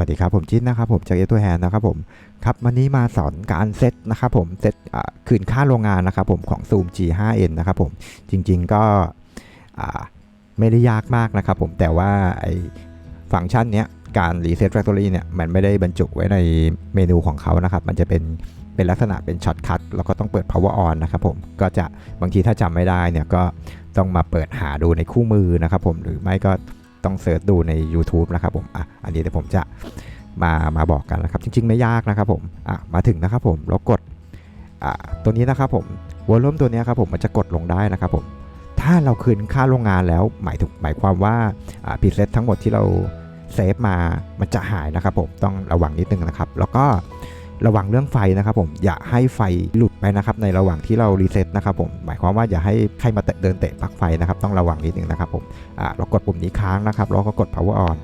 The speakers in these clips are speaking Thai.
วัสดีครับผมจิ้นนะครับผมจากเอตัวแฮนนะครับผมครับวันนี้มาสอนการเซตนะครับผมเซตคืนค่าโรงงานนะครับผมของ Zoom G5n นะครับผมจริง ๆก็ไม่ได้ยากมากนะครับผมแต่ว่าไอฟังก์ชันเนี้ยการ Reset Factory เนี่ยมันไม่ได้บรรจุไว้ในเมนูของเขานะครับ มันจะเป็นเป็นลักษณะเป็นช็อตคัทแล้วก็ต้องเปิด power on นะครับผมก็จะบางทีถ้าจำไม่ได้เนี่ยก็ต้องมาเปิดหาดูในคู่มือนะครับผมหรือไม่ก็ ต้องเสิร์ชดูใน YouTube นะครับผมอะอันนี้เดี๋ยวผมจะมามาบอกกันนะครับ จริง ๆ ไม่ยากนะครับผมอะมาถึงนะครับผมแล้วกดอะตัวนี้นะครับผมวอลลุ่มตัวนี้ครับผมมันจะกดลงได้นะครับผมถ้าเราคืนค่าโรงงานแล้วหมายถึงหมายความว่าอ่าพรีเซตทั้งหมดที่เราเซฟมามันจะหายนะครับผมต้องระวังนิดนึงนะครับ แล้วก็ ระวังเรื่องไฟนะครับผมอย่าให้ไฟหลุดไปนะครับในระหว่างที่เรารีเซ็ตนะครับผมหมายความว่าอย่าให้ใครมาเตะเดินเตะปลั๊กไฟนะครับต้องระวังนิดนึงนะครับผมเรากดปุ่มนี้ค้างนะครับแล้วก็กด power on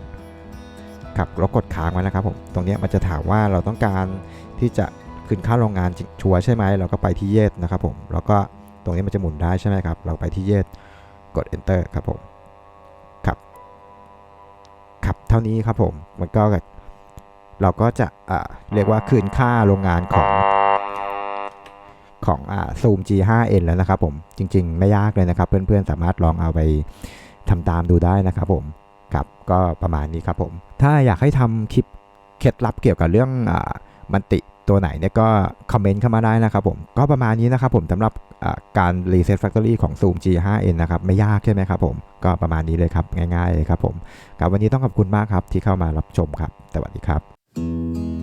ครับเรากดค้างไว้นะครับผมตรงนี้มันจะถามว่าเราต้องการที่จะคืนค่าโรงงานชัวใช่ไหมเราก็ไปที่เยสนะครับผมแล้วก็ตรงนี้มันจะหมุนได้ใช่ไหมครับเราไปที่เยสกด enter ครับผมครับครับเท่านี้ครับผมมันก็ เราก็จะเรียกว่าคืนค่าโรงงานของของอ่า Zoom G5n แล้วนะครับผม จริง ๆ ไม่ยากเลยนะครับ เพื่อนๆ สามารถลองเอาไปทำตามดูได้นะครับผมครับก็ประมาณนี้ครับผม ถ้าอยากให้ทำคลิปเคล็ดลับเกี่ยวกับเรื่องอมันติตัวไหนเนี่ยก็คอมเมนต์เข้ามาได้นะครับผม ก็ประมาณนี้นะครับผมสำหรับอ่าการ Reset Factory ของ Zoom G5n นะครับ ไม่ยากใช่ไหมครับผม ก็ประมาณนี้เลยครับ ง่ายๆเลยครับผมครับวันนี้ต้องขอบคุณมากครับที่เข้ามารับชมครับ สวัสดีครับ Música